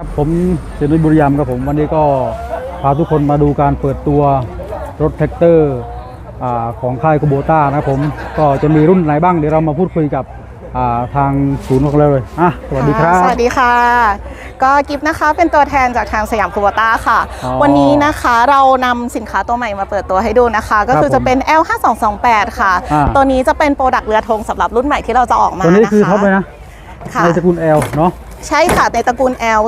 ครับผมเจนุยบุรีรัมย์ครับผมวันนี้ก็พาทุกคนมาดูการเปิดตัวรถแท็กเตอร์อาของค่ายคูโบต้านะครับผมก็จะมีรุ่นไหนบ้างเดี๋ยวเรามาพูดคุยกับอ่าทางศูนย์ของเราเลยอะสวัสดีครับ สวัสดีค่ะ ก็กิฟต์นะคะเป็นตัวแทนจากทางสยามคูโบต้าค่ะอ๋อวันนี้นะคะเรานำสินค้าตัวใหม่มาเปิดตัวให้ดูนะคะ ก็คือผมจะเป็น L5228 ค่ะอ่าตัวนี้จะเป็นโปรดักต์เรือธงสำหรับรุ่นใหม่ที่เราจะออกมาตัวนี้นะคะคือท็อปเลยนะค่ะในสกุล L เนาะ ใช่ค่ะในตระกูล L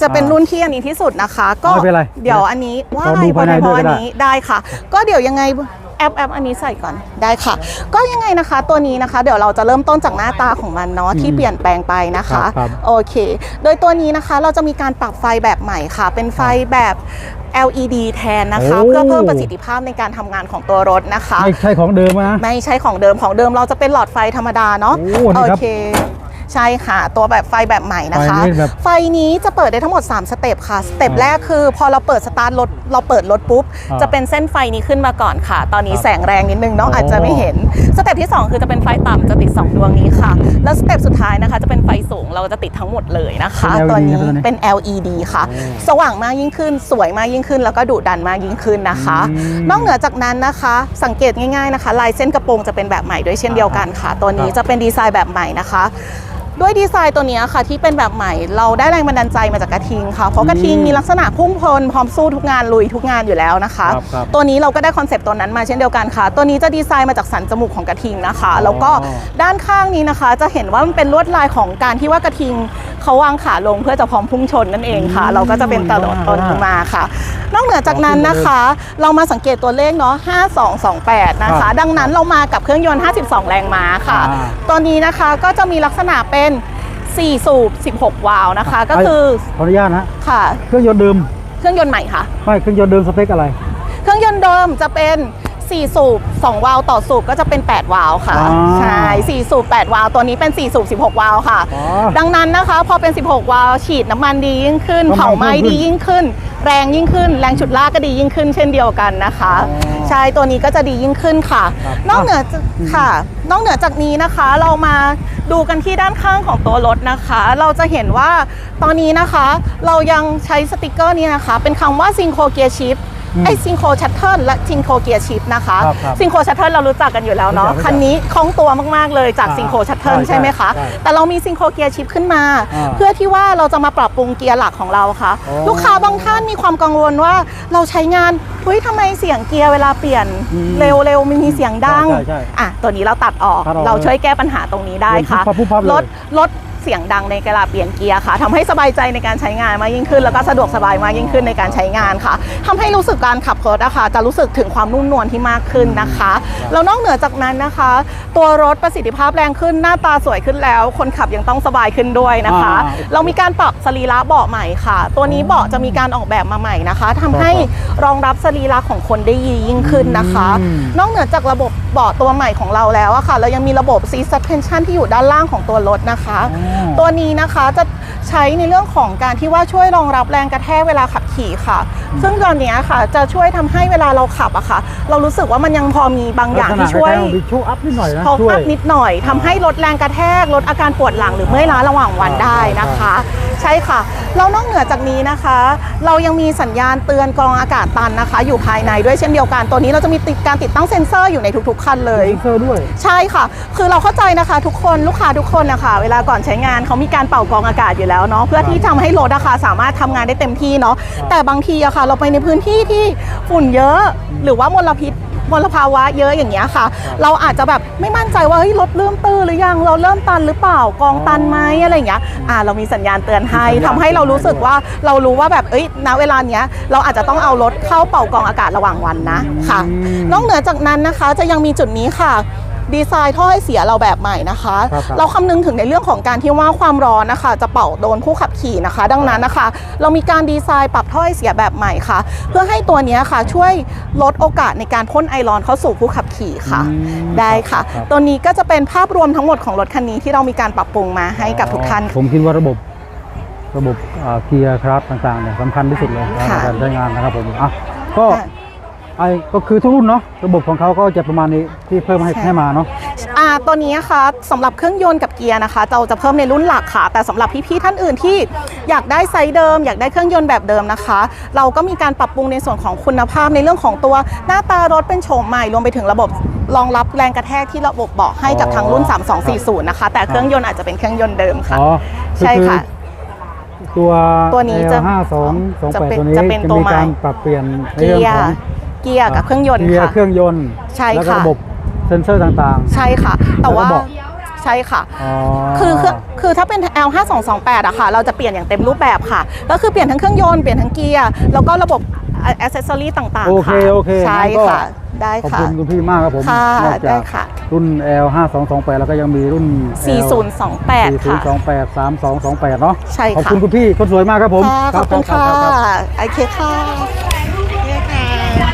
จะเป็นอ่ารุ่นที่อันนี้ที่สุดนะคะ ก็ไม่เป็นไรเดี๋ยวอันนี้ว่าเราดูภายในด้วยก็อันได้นี้ได้ค่ะ ก็เดี๋ยวยังไงแอปแอปอันนี้ใส่ก่อนได้ค่ะ ก็ยังไงนะคะ ตัวนี้นะคะ เดี๋ยวเราจะเริ่มต้นจากหน้าตาของมันเนาะที่เปลี่ยนแปลงไปนะคะครับโอเค โดยตัวนี้นะคะเราจะมีการปรับไฟแบบใหม่ค่ะ เป็นไฟแบบ LED แทนนะคะ โอ้ เพื่อเพิ่มประสิทธิภาพในการทำงานของตัวรถนะคะ ไม่ใช่ของเดิมนะ ไม่ใช่ของเดิมของเดิมเราจะเป็นหลอดไฟธรรมดาเนาะโอ้นี่ครับ เค ใช่ค่ะ ตัวแบบไฟแบบใหม่นะคะ ไฟนี่แบบ ไฟนี้จะเปิดได้ทั้งหมด 3 สเต็ปค่ะ สเต็ปแรกคือ พอเราเปิดสตาร์ทรถเราเปิดรถปุ๊บ อ่าจะเป็นเส้นไฟนี้ขึ้นมาก่อนค่ะ ตอนนี้ครับแสงแรงนิดนึงน้องโอ้ อาจจะไม่เห็น สเต็ปที่ 2 คือจะเป็นไฟต่ำจะติด 2 ดวงนี้ค่ะ แล้วสเต็ปสุดท้ายนะคะจะเป็นไฟสูงเราจะติดทั้งหมดเลยนะคะ เป็น LED ตัวนี้ใช่ไหมเป็น LED ค่ะโอ้สว่างมากยิ่งขึ้น สวยมากยิ่งขึ้น แล้วก็ดุดันมากยิ่งขึ้นนะคะ อืม นอกเหนือจากนั้นนะคะ สังเกตง่ายๆนะคะ ลายเส้นกระโปรงจะเป็นแบบใหม่ด้วยเช่นเดียวกันค่ะ ตัวนี้ครับจะเป็นดีไซน์แบบใหม่นะคะ ด้วยดีไซน์ตัวเนี้ยค่ะที่เป็นแบบใหม่เราได้แรงบันดาลใจมาจากกระทิงค่ะ เพราะกระทิงมีลักษณะพุ่งพลพร้อมสู้ทุกงานลุยทุกงานอยู่แล้วนะคะครับครับตัวนี้เราก็ได้คอนเซปต์ตัวนั้นมาเช่นเดียวกันค่ะ ตัวนี้จะดีไซน์มาจากสันจมูกของกระทิงนะคะ แล้วก็อ๋อด้านข้างนี้นะคะ จะเห็นว่ามันเป็นลวดลายของการที่ว่ากระทิง เขาวางขาลงเพื่อจะพร้อมพุ่งชนนั่นเองค่ะ เราก็จะเป็นตลอดต้นขึ้นมาค่ะ นอกเหนือจากนั้นนะคะ เรามาสังเกตตัวเลขเนาะ5228 นะครัคะบดังนั้นเรามากับเครื่องยนต์ 52 แรงม้าค่ะอ่าตัวนี้นะคะก็จะมีลักษณะเป็น 4 สูบ 16 วาล์วนะคะ ก็คือขออนุญาตนะค่ะ เครื่องยนต์เดิม เครื่องยนต์ใหม่ค่ะ ไม่ เครื่องยนต์เดิมสเปคอะไร เครื่องยนต์เดิมจะเป็น 4 สูบ 2 วาล์วต่อสูบก็จะเป็น 8 วาล์วค่ะอ่าใช่ 4 สูบ 8 วาล์วตัวนี้เป็น 4 สูบ 16 วาล์วค่ะ อ๋อดังนั้นนะคะ พอเป็น 16 วาล์วฉีดน้ำมันดียิ่งขึ้น น้ำมันเผาไหม้เพิ่มขึ้นดียิ่งขึ้น แรงยิ่งขึ้น แรงฉุดลากก็ดียิ่งขึ้น เช่นเดียวกันนะคะ อ๋อใช่ ตัวนี้ก็จะดียิ่งขึ้นค่ะ ครับนอกเหนือจากค่ะ นอกเหนือจากนี้นะคะ เรามาดูกันที่ด้านข้างของตัวรถนะคะ เราจะเห็นว่าตอนนี้นะคะ เรายังใช้สติกเกอร์นี้นะคะ เป็นคำว่าซิงโคเกียร์ชิปอืม ไอซิงโคชัตเทิลและซิงโคเกียร์ชิปนะคะครับครับซิงโคชัตเทิลเรารู้จักกันอยู่แล้วเนาะรู้จักคันนี้คล่องตัวมากๆเลยจากอ่าซิงโคชัตเทิลใช่ใช่ไหมคะใช่แต่เรามีซิงโคเกียร์ชิปขึ้นมา อ่าเพื่อที่ว่าเราจะมาปรับปรุงเกียร์หลักของเราค่ะ อ๋อ ลูกค้าบางท่านมีความกังวลว่าเราใช้งานเฮ้ยทำไมเสียงเกียร์เวลาเปลี่ยนอืมเร็วๆมันมีเสียงดังใช่ใช่ใช่อะตัวนี้เราตัดออกตัดออกเราช่วยแก้ปัญหาตรงนี้ได้ค่ะเปลี่ยนปุ๊บปั๊บปุ๊บปั๊บเลย ลดลด เสียงดังในเวลาเปลี่ยนเกียร์ค่ะทำให้สบายใจในการใช้งานมากยิ่งขึ้น แล้วก็สะดวกสบายมากยิ่งขึ้นในการใช้งานค่ะทำให้รู้สึกการขับรถอะค่ะจะรู้สึกถึงความนุ่มนวลที่มากขึ้นนะคะแล้วนอกเหนือจากนั้นนะคะ ตัวรถประสิทธิภาพแรงขึ้นหน้าตาสวยขึ้นแล้ว คนขับยังต้องสบายขึ้นด้วยนะคะอ่าเรามีการปรับสรีระเบาะใหม่ค่ะ ตัวนี้เบาะจะมีการออกแบบมาใหม่นะคะทำให้รองรับสรีระของคนได้ดียิ่งขึ้นนะคะอืมนอกเหนือจากระบบเบาะตัวใหม่ของเราแล้วอะค่ะ เรายังมีระบบ seat suspension ที่อยู่ด้านล่างของตัวรถนะคะอ๋อตัวนี้นะคะจะ ใช้ในเรื่องของการที่ว่าช่วยรองรับแรงกระแทกเวลาขับขี่ค่ะ ซึ่งตอนเนี้ยค่ะจะช่วยทำให้เวลาเราขับอะค่ะ เรารู้สึกว่ามันยังพอมีบางอย่างที่ช่วยลักษณะคล้าๆมีโชว์อัพนิดหน่อยนะพอช่วยอัพนิดหน่อยทำให้ลดแรงกระแทกลดอาการปวดหลังหรือเมื่อยล้าระหว่างวันได้นะคะ ใช่ค่ะแล้วนอกเหนือจากนี้นะคะ เรายังมีสัญญาณเตือนกรองอากาศตันนะคะ อยู่ภายในด้วยเช่นเดียวกันตัวนี้เราจะมีติดการติดตั้งเซ็นเซอร์อยู่ในทุกๆคันเลยเซ็นเซอร์ด้วยใช่ค่ะ คือเราเข้าใจนะคะ ทุกคนลูกค้าทุกคนนะคะเวลาก่อนใช้งานเขามีการเป่ากรองอากาศอยู่แล้วเนาะเพื่อที่ทำให้รถอะค่ะสามารถทำงานได้เต็มที่เนาะแต่บางทีอะค่ะ เราไปในพื้นที่ที่ฝุ่นเยอะ หรือว่ามลพิษมลภาวะเยอะอย่างเงี้ยค่ะ เราอาจจะแบบไม่มั่นใจว่าเฮ้ยรถเริ่มตื้อหรือยังเราเริ่มตันหรือเปล่ากองตันไหมอะไรอย่างเงี้ยอ่าเรามีสัญญาณเตือนให้มีสัญญาณทำให้เรารู้สึกว่าเรารู้ว่าแบบเอ้ยณเวลาเนี้ยเราอาจจะต้องเอารถเข้าเป่ากรองอากาศระหว่างวันนะค่ะอืมนอกเหนือจากนั้นนะคะจะยังมีจุดนี้ค่ะ ดีไซน์ท่อให้เสียเราแบบใหม่นะคะ ครับครับ เราคำนึงถึงในเรื่องของการที่ว่าความร้อนนะคะ จะเป่าโดนผู้ขับขี่นะคะ ดังนั้นนะคะ เรามีการดีไซน์ปรับท่อให้เสียแบบใหม่ค่ะ เพื่อให้ตัวเนี้ยค่ะช่วยลดโอกาสในการพ่นไอร้อนเข้าสู่ผู้ขับขี่ค่ะ อืมได้ค่ะครับตัวนี้ก็จะเป็นภาพรวมทั้งหมดของรถคันนี้ที่เรามีการปรับปรุงมาให้กับทุกท่านผมคิดว่าระบบระบบอ่าเกียร์ครับต่างๆเนี่ยสำคัญที่สุดเลยในค่ะการใช้งานนะครับผมอะก็ค่ะ ไอ้ก็คือทุกรุ่นเนาะระบบของเขาก็จะประมาณนี้ที่เพิ่มให้ใช่ให้มาเนาะอ่าอ่าตัวนี้นะคะสำหรับเครื่องยนต์กับเกียร์นะคะเราจะเพิ่มในรุ่นหลักค่ะ แต่สำหรับพี่ๆท่านอื่นที่อยากได้ไซส์เดิม อยากได้เครื่องยนต์แบบเดิมนะคะ เราก็มีการปรับปรุงในส่วนของคุณภาพในเรื่องของตัวหน้าตารถเป็นโฉมใหม่รวมไปถึงระบบรองรับแรงกระแทกที่ระบบเบาะให้กับทางรุ่น 3240 นะคะ แต่เครื่องยนต์อาจจะเป็นเครื่องยนต์เดิมค่ะอ๋ออใช่ค่ะตัวตัวนี้จะห้าสองสองจะแปดเป็นตัวนี้จะเป็นจะตัวมีใหม่การปรับเปลี่ยนในเกีเรื่องยของร์ เกียร์กับเครื่องยนต์เกียร์ค่ะ เครื่องยนต์ใช่แล้วก็ค่ะระบบเซ็นเซอร์ต่าง ใช่ค่ะ แต่ว่าแล้วก็เบาะใช่ค่ะ ๆอ๋อ คือคือคือถ้าเป็น L 5 2 2 8อะค่ะ เราจะเปลี่ยนอย่างเต็มรูปแบบค่ะ ก็คือเปลี่ยนทั้งเครื่องยนต์ เปลี่ยนทั้งเกียร์ แล้วก็ระบบอ c เซสซอรี่ต่างๆโอเคค่ะโอเคใช่งั้นก็ ค่ะ ได้ขอบค่ะ คุณคุณพี่มากครับผมค่ะนอกได้จากค่ะ รุ่น L 5 2 2 8แล้วก็ยังมีรุ่น4028 ค่ะ 4028 3228 เนาะใช่ค่ะ ขอบคุณคุณพี่คนสวยมากครับผมค่ะขอบคุณรัค่ะรับรับโอเคค่ะ